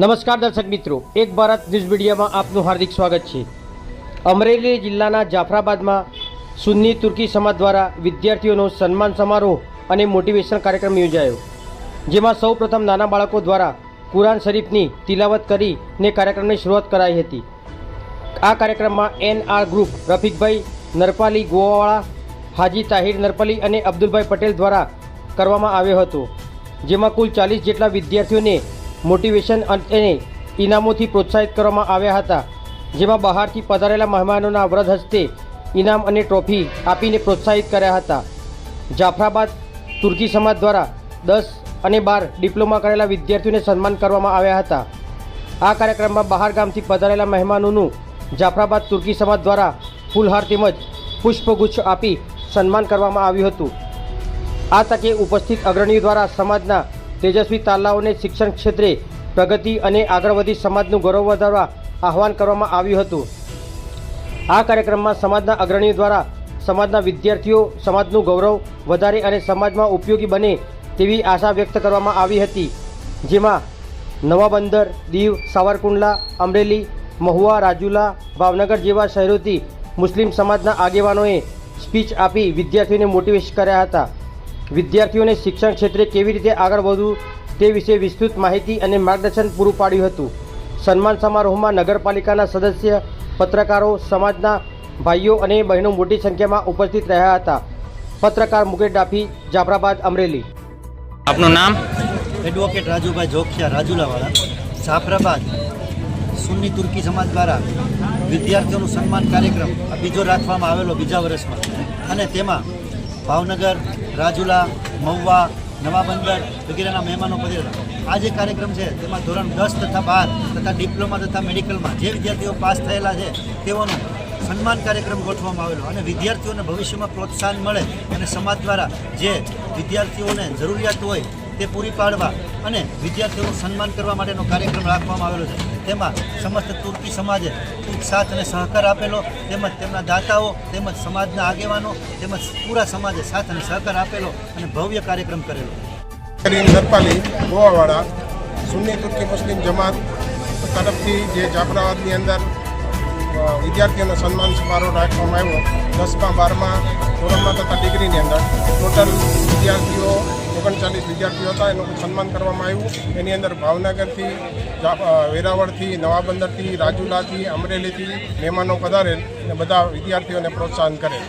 નમસ્કાર દર્શક મિત્રો, એક ભારત ન્યૂઝ મીડિયામાં આપનું હાર્દિક સ્વાગત છે. અમરેલી જિલ્લાના જાફરાબાદમાં સુન્ની તુર્કી સમાજ દ્વારા વિદ્યાર્થીઓનો સન્માન સમારોહ અને મોટિવેશન કાર્યક્રમ યોજાયો. જેમાં સૌ પ્રથમ નાના બાળકો દ્વારા કુરાન શરીફની તિલાવત કરીને કાર્યક્રમની શરૂઆત કરાઈ હતી. આ કાર્યક્રમમાં N R group Rafikbhai Narpali ગોવાવાળા, Haji Tahir Narpali અને અબ્દુલભાઈ પટેલ દ્વારા કરવામાં આવ્યો હતો. જેમાં કુલ ચાલીસ જેટલા વિદ્યાર્થીઓને મોટિવેશન અને ઇનામોથી પ્રોત્સાહિત કરવામાં આવ્યા હતા, જેમાં બહારથી પધારેલા મહેમાનોના વ્રત હસ્તે ઇનામ અને ટ્રોફી આપીને પ્રોત્સાહિત કર્યા હતા. જાફરાબાદ તુર્કી સમાજ દ્વારા દસ અને બાર ડિપ્લોમા કરેલા વિદ્યાર્થીઓને સન્માન કરવામાં આવ્યા હતા. આ કાર્યક્રમમાં બહાર ગામથી પધારેલા મહેમાનોનું જાફરાબાદ તુર્કી સમાજ દ્વારા ફૂલહાર તેમજ પુષ્પગુચ્છ આપી સન્માન કરવામાં આવ્યું હતું. આ તકે ઉપસ્થિત અગ્રણીઓ દ્વારા સમાજના તેજસ્વી તાલાઓને શિક્ષણ ક્ષેત્રે પ્રગતિ અને આગળ વધી સમાજનું ગૌરવ વધારવા આહવાન કરવામાં આવ્યું હતું. આ કાર્યક્રમમાં સમાજના અગ્રણીઓ દ્વારા સમાજના વિદ્યાર્થીઓ સમાજનું ગૌરવ વધારે અને સમાજમાં ઉપયોગી બને તેવી આશા વ્યક્ત કરવામાં આવી હતી. જેમાં નવા બંદર, દીવ, સાવરકુંડલા, અમરેલી, મહુવા, રાજુલા, ભાવનગર જેવા શહેરોથી મુસ્લિમ સમાજના આગેવાનોએ સ્પીચ આપી વિદ્યાર્થીઓને મોટિવેટ કર્યા હતા. વિદ્યાર્થીઓને શિક્ષણ ક્ષેત્રે કેવી રીતે આગળ વધવું તે વિશે વિસ્તૃત માહિતી અને માર્ગદર્શન પૂરું પાડ્યું હતું. સન્માન સમારોહમાં નગરપાલિકાના સદસ્ય પત્રકારો સમાજના ભાઈઓ અને બહેનો મોટી સંખ્યામાં ઉપસ્થિત રહ્યા હતા. પત્રકાર મુકેશ ડાફી જાફરાબાદ અમરેલી. આપનું નામ? એડવોકેટ રાજુભાઈ જોખિયા રાજુલાવાળા જાફરાબાદ સુન્ની તુર્કી સમાજ દ્વારા વિદ્યાર્થીઓનું સન્માન કાર્યક્રમ આ બીજો રાખવામાં આવેલો બીજા વર્ષમાં. અને તેમાં ભાવનગર, રાજુલા, મહુવા, નવા બંદર વગેરેના મહેમાનો પધારેલા આ જે કાર્યક્રમ છે, તેમાં ધોરણ દસ તથા બાર તથા ડિપ્લોમા તથા મેડિકલમાં જે વિદ્યાર્થીઓ પાસ થયેલા છે, તેઓનું સન્માન કાર્યક્રમ ગોઠવવામાં આવેલો. અને વિદ્યાર્થીઓને ભવિષ્યમાં પ્રોત્સાહન મળે અને સમાજ દ્વારા જે વિદ્યાર્થીઓને જરૂરિયાત હોય તે પૂરી પાડવા અને વિદ્યાર્થીઓનું સન્માન કરવા માટેનો કાર્યક્રમ રાખવામાં આવેલો છે. તેમાં સમસ્ત તુર્કી સમાજે ખૂબ સાથ અને સહકાર આપેલો, તેમજ તેમના દાતાઓ, તેમજ સમાજના આગેવાનો, તેમજ પૂરા સમાજે સાથ અને સહકાર આપેલો અને ભવ્ય કાર્યક્રમ કરેલો. કરીમ નરપાલી, ગોવાવાળા, સુન્ની તુર્કી મુસ્લિમ જમાત તરફથી જે જાફરાબાદની અંદર વિદ્યાર્થીઓનો સન્માન સમારોહ રાખવામાં આવ્યો, દસમા, બારમા ધોરણમાં તથા ડિગ્રીની અંદર, ટોટલ વિદ્યાર્થીઓ ઓગણચાલીસ વિદ્યાર્થીઓ હતા, એનું સન્માન કરવામાં આવ્યું. એની અંદર ભાવનગરથી વેરાવળથી નવા નવાબંદરથી, રાજુલાથી, અમરેલીથી મહેમાનો પધારેલ અને બધા વિદ્યાર્થીઓને પ્રોત્સાહન કરેલ.